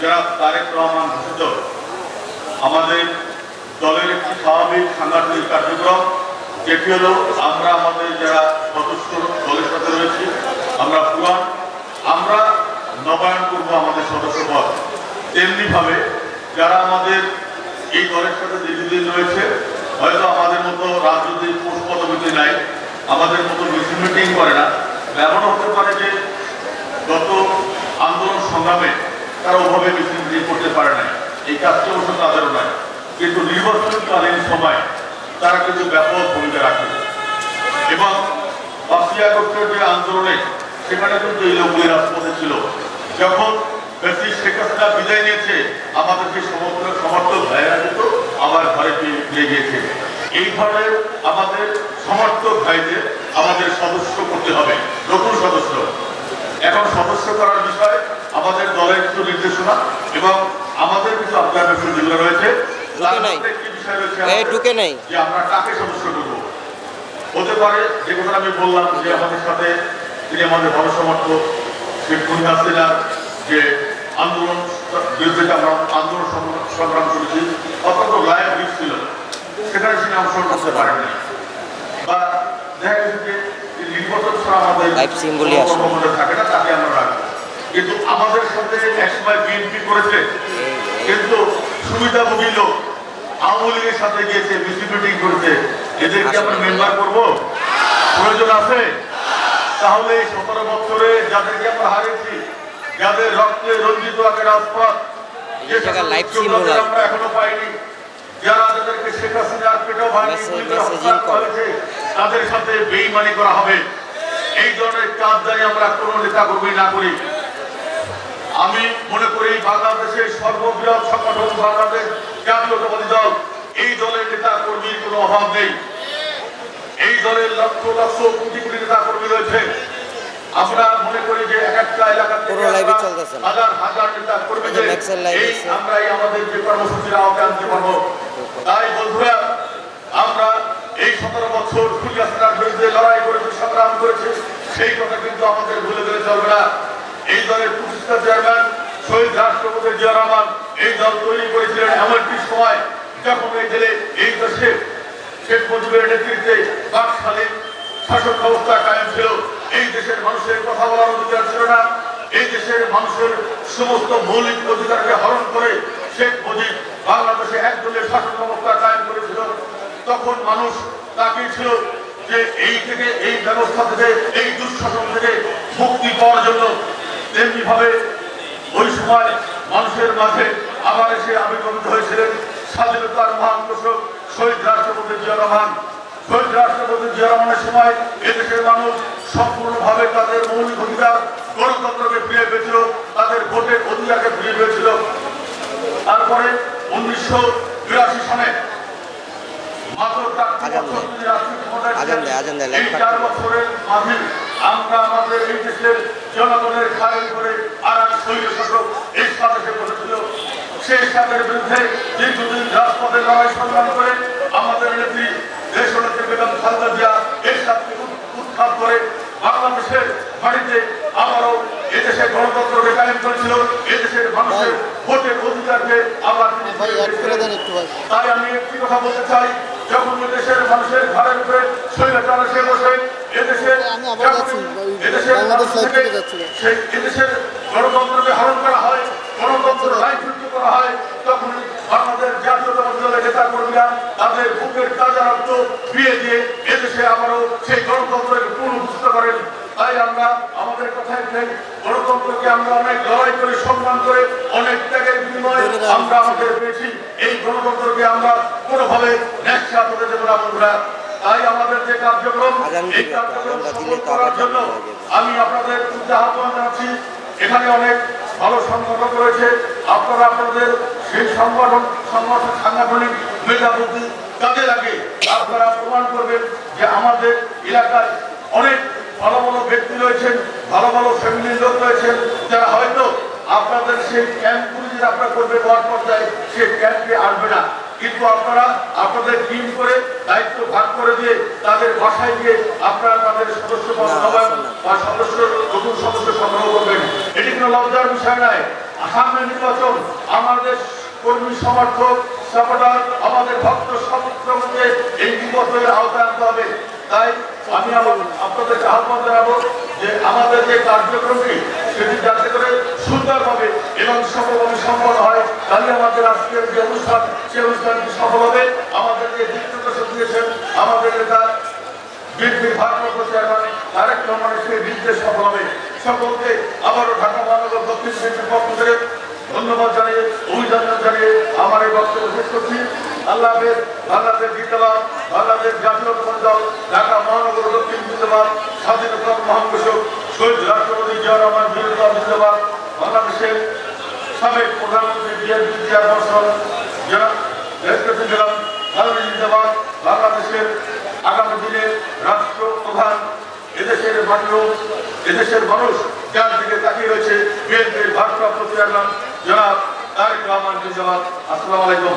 যারা তারেক রহমান ঘোষিত আমাদের দলের একটি স্বাভাবিক সাংগঠনিক কার্যক্রম, যেটি হলো আমরা আমাদের যারা সদস্য দলের সাথে রয়েছি, আমরা পুরান আমরা নবায়ন করব আমাদের সদস্য পদ। তেমনিভাবে যারা আমাদের এই দলের সাথে দীর্ঘদিন রয়েছে, হয়তো আমাদের মতো রাজনৈতিক পোস্ট পদবীতে নাই, আমাদের মতো মিটিং করে না, এমনও হতে পারে যে গত আন্দোলন সংগ্রামে তারা ওভাবে মিছিল করতে পারে নাই। এই কাজটি অবশ্য তাদেরও নাই কিন্তু নির্বাচনকালীন সময় তারা কিন্তু ব্যাপক ভূমিকা রাখে। এবং পাঁচই আগস্টের যে আন্দোলনে সেখানে কিন্তু এই লোকগুলি রাজপথে ছিল। যখন বেশি শেখ হাসিনা বিদায় নিয়েছে, আমাদের যে সমর্থক সমর্থক ভাইয়েরা কিন্তু আবার ঘরে ফিরে গিয়েছে। এই ধরনের আমাদের সমর্থক ভাইদের আমাদের সদস্য করতে হবে, নতুন সদস্য। এখন সদস্য করার বিষয়ে আমাদের দলের কিছু নির্দেশনা এবং আমাদের কিছু অবজারভেশন যেগুলো রয়েছে যে আমরা কাকে সদস্য করব। হতে পারে যে কথা আমি বললাম যে আমাদের সাথে তিনি আমাদের বড় সমর্থক শেখ মুজিব হাসিনার যে আন্দোলন বিরুদ্ধে আমরা আন্দোলন সংগ্রাম- করেছি অত্যন্ত লাইভ দিক ছিল সেখানে তিনি অংশগ্রহণ করতে পারেননি। বা দেখা গেছে যে নির্বাচন ছাড়া আমাদের থাকে না তাকে আমরা রাখব। কিন্তু আমাদের সাথে একসময় বিএনপি করেছে। কিন্তু সুবিধাভোগী লোক আওয়ামী লীগের সাথে গিয়েছে মিটিং করেছে। এদেরকে আমরা মেম্বার করব। প্রয়োজন আছে? তাহলে এই সতেরো বছরে যাদেরকে আমরা হারিয়েছি যাদের রক্তে রঞ্জিত আগে রাজপথ। আমরা এখনও পাইনি যারা যাদেরকে শেখ হাসিনার পেটেও। হয়েছে, তাদের সাথে বেইমানি করা হবে। এই ধরনের কাজ জানি আমরা কোনো নেতা কর্মী না করি। আমি মনে করি বাংলাদেশের সর্ববৃহৎ সংগঠন বাংলাদেশ জাতীয়তাবাদী দল এই দলের নেতা কর্মীর কোনো অভাব নেই এই দলের লক্ষ লক্ষ কোটি কোটি নেতা কর্মী রয়েছে আমরা মনে করি যে এক একটা এলাকা পুরো live-ই চলতেছে। হাজার হাজার নেতা এই Maxwell live এই আছে। আমরা এই আমাদের যে কর্মসূচির আওতায় আনতে পারব তাই বন্ধুরা আমরা এই সতেরো বছর ফুলিয়াসনার বিরুদ্ধে লড়াই করেছি সংগ্রাম করেছি সেই কথা কিন্তু আমাদের ভুলে গেলে চলবে না প্রতিষ্ঠা চেয়ারম্যান শহীদ রাষ্ট্রপতি জিয়া রহমান, এই দল তৈরি করেছিলেন এমন একটি সময় যখন এই জেলে এই দেশে শেখ মুজিবের নেতৃত্বে বাকশালী শাসন ব্যবস্থা কায়েম ছিল। এই দেশের মানুষের কথা বলার অধিকার ছিল না। এই দেশের মানুষের সমস্ত মৌলিক অধিকারকে হরণ করে শেখ মুজিব বাংলাদেশে একদলীয় শাসন ব্যবস্থা কায়েম করেছিল। তখন মানুষ তাকিয়ে ছিল যে এই থেকে এই ব্যবস্থা থেকে, এই দুঃশাসন থেকে মুক্তি পাওয়ার জন্য তেমনি ভাবে ওই সময় মানুষের মাঝে আবার এসে আবির্ভূত হয়েছিলেন স্বাধীনতার মহান ঘোষক শহীদ রাষ্ট্রপতি জিয়া রহমান। শহীদ রাষ্ট্রপতি জিয়া রহমানের সময় এদেশের মানুষ সম্পূর্ণভাবে তাদের মৌলিক অধিকার, গণতন্ত্রকে ফিরে পেয়েছিল তাদের ভোটের অধিকারকে ফিরে পেয়েছিল তারপরে উনিশশো বিরাশি সনে মাত্র চারটি আজান বছর দেয়। তিনি রাষ্ট্রীয় ক্ষমতায় আজান ছিলেন। দেয়, আজান দেয়, এই লাইট চার কাটতে বছরের মাঝে আমরা আমাদের এই দেশের জনগণের খায়ের করে আর এক শৈল শাসক এই সাথে বসেছিল সেই সাথের বিরুদ্ধে দীর্ঘদিন রাজপথে লড়াই সংগ্রাম করে আমাদের নেত্রী দেশ নেত্রী বেগম খালেদা জিয়া এই সাথে উৎখাত করে বাংলাদেশের বাড়িতে আবারও এদেশের গণতন্ত্রকে কায়েম করেছিল। এদেশের মানুষের ভোটের অধিকারকে আবার তাই আমি একটি কথা বলতে চাই। যখন দেশের মানুষের ঘরের উপরে স্বৈরাচার সে বসে এদেশে এদেশের। সেই এদেশের গণতন্ত্রকে হরণ করা হয় গণতন্ত্র লাইফযুক্ত করা হয় তখন বাংলাদেশ জাতীয়তাবাদী দলের নেতা কর্মীরা তাদের বুকের তাজা রক্ত বিয়ে দিয়ে এদেশে আবারও সেই গণতন্ত্রকে পুনরুদ্ধিত করেন তাই আমরা আমাদের কথায় গণতন্ত্রকে আমরা অনেক লড়াই করে সম্মান করে অনেক ত্যাগের বিনিময়ে আমরা আমাদের পেয়েছি। এই গণতন্ত্রকে আমরা কোনোভাবে ন্যাক্সা হতে দেবো না বন্ধুরা। তাই আমাদের যে কার্যক্রম এই কার্যক্রম সফল করার জন্য। আমি আপনাদের আহ্বান জানাচ্ছি। এখানে অনেক ভালো সংগঠন রয়েছে। আপনারা আপনাদের সেই সংগঠন সংগঠন সাংগঠনিক মেধাবুদ্ধি কাজে লাগে আপনারা প্রমাণ করবেন যে আমাদের এলাকায় অনেক ভালো ভালো ব্যক্তি রয়েছেন ভালো ভালো ফ্যামিলির লোক রয়েছেন। যারা হয়তো আপনাদের সেই ক্যাম্পগুলি যদি আপনারা করবেন ওয়ার্ড পর্যায়ে সেই ক্যাম্পে আসবে না। কিন্তু আপনারা আপনাদের টিম করে দায়িত্ব ভাগ করে দিয়ে তাদের বাসায় গিয়ে আপনারা তাদের সদস্য। বা সদস্য নতুন সদস্য সংগ্রহ করবেন। এটি কোনো লজ্জার বিষয় নয়। সামনে নির্বাচন আমাদের কর্মী সমর্থক সাপোর্টার আমাদের ভক্ত সমর্থককে এই নির্বাচনের আওতায় আনতে হবে। তাই আমি আমার আপনাদেরকে আহ্বান জানাব যে আমাদের যে কার্যক্রমটি, সেটি যাতে করে সুন্দরভাবে এবং সফলভাবে সম্পন্ন হয়। তাহলে আমাদের আজকের যে অনুষ্ঠান, সেই অনুষ্ঠানটি সফল হবে। আমাদের যে দিক দিয়েছেন, আমাদের নেতা বিএনপির ভারপ্রাপ্ত চেয়ারম্যান তারেক রহমানের সেই নির্দেশ সফল হবে। সকলকে আবারও ঢাকা মহানগর দক্ষিণ বিএনপির পক্ষ থেকে ধন্যবাদ জানিয়ে, অভিনন্দন জানিয়ে আমার এই বক্তব্য শেষ করছি। আল্লাহ বাংলাদেশ জিন্দাবাদ বাংলাদেশ জাতীয়তাবাদ দল ঢাকা মহানগর দক্ষিণ জিন্দাবাদ স্বাধীনতা মহাঘোষক শহীদ রাষ্ট্রপতি জিয়া রহমান বীরতা জিন্দাবাদ, বাংলাদেশের সাবেক প্রধানমন্ত্রী বিএনপি চেয়ারপারসন জনাব খালেদা জিন্দাবাদ বাংলাদেশের আগামী দিনে রাষ্ট্র প্রধান এদেশের মানুষ এদেশের মানুষ যার দিকে তাকিয়ে রয়েছে বিএনপির ভারপ্রাপ্ত চেয়ারম্যান, জনাব তারেক রহমান জিন্দাবাদ। আসসালামু আলাইকুম।